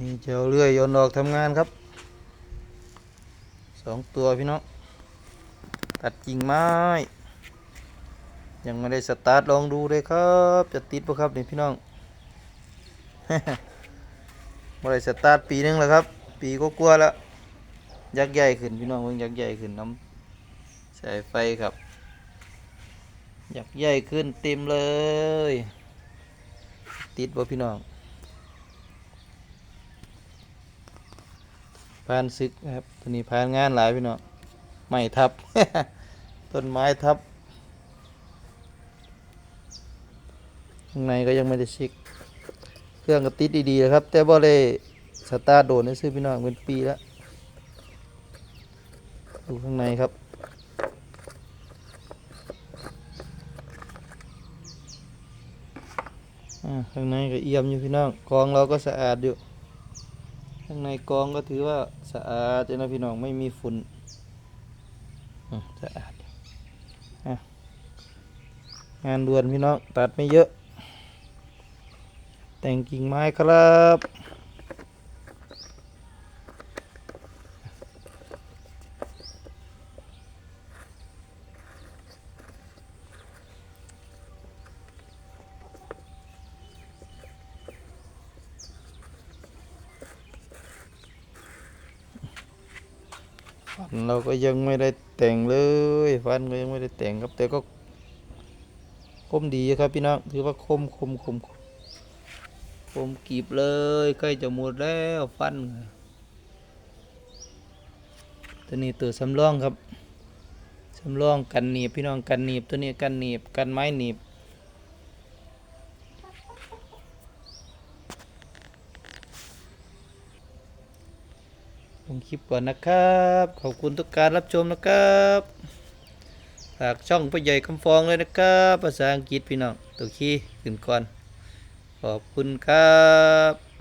นี่เจ้าเลื่อยยนออกทำงานครับสองตัวพี่น้องตัดกิ่งไม้ ยังไม่ได้สตาร์ทลองดูเลยครับ จะติดปะครับนี่พี่น้องไม่ได้สตาร์ทปีหนึงแล้วครับ ปีก็กลัวแล้วยักษ์ใหญ่ขึ้นพี่น้องเพิ่งยักษ์ใหญ่ขึ้นน้ำสายไฟครับยักษ์ใหญ่ขึ้นเต็มเลย ติดบ่พี่น้อง พานซึกนะครับตัวนี้พานงานหลายพี่น้องไม้ทับ ต้นไม้ทับข้างในก็ยังไม่ได้เช็คเครื่องก็ติดดีๆนะครับ แต่บ่ได้สตาร์โดนซื้อพี่น้องเป็นปีแล้วดูข้างในครับข้างในก็เอี่ยมอยู่พี่น้องกองเราก็สะอาดอยู่ ข้างในกองก็ถือว่าสะอาดเลยนะพี่น้องไม่มีฝุ่นสะอาดงานด่วนพี่น้องตัดไม่เยอะ แต่งกิ่งไม้ครับ เราก็ยังไม่ได้แต่งเลยฟันก็ยังไม่ได้แต่งครับ แต่ก็คมดีครับพี่น้องถือว่าคมคมคมคมกรีบเลยใกล้จะหมดแล้วฟันตัวนี้ตัวสำรองครับสำรองกันหนีบพี่น้องกันหนีบตัวนี้กันหนีบกันไม้หนีบ ลงคลิปก่อนนะครับ ขอบคุณทุกการรับชมนะครับฝากช่องพ่อใหญ่คำฟองเลยนะครับ ภาษาอังกฤษพี่น้องตัวขี้ขึ้นก่อน ขอบคุณครับ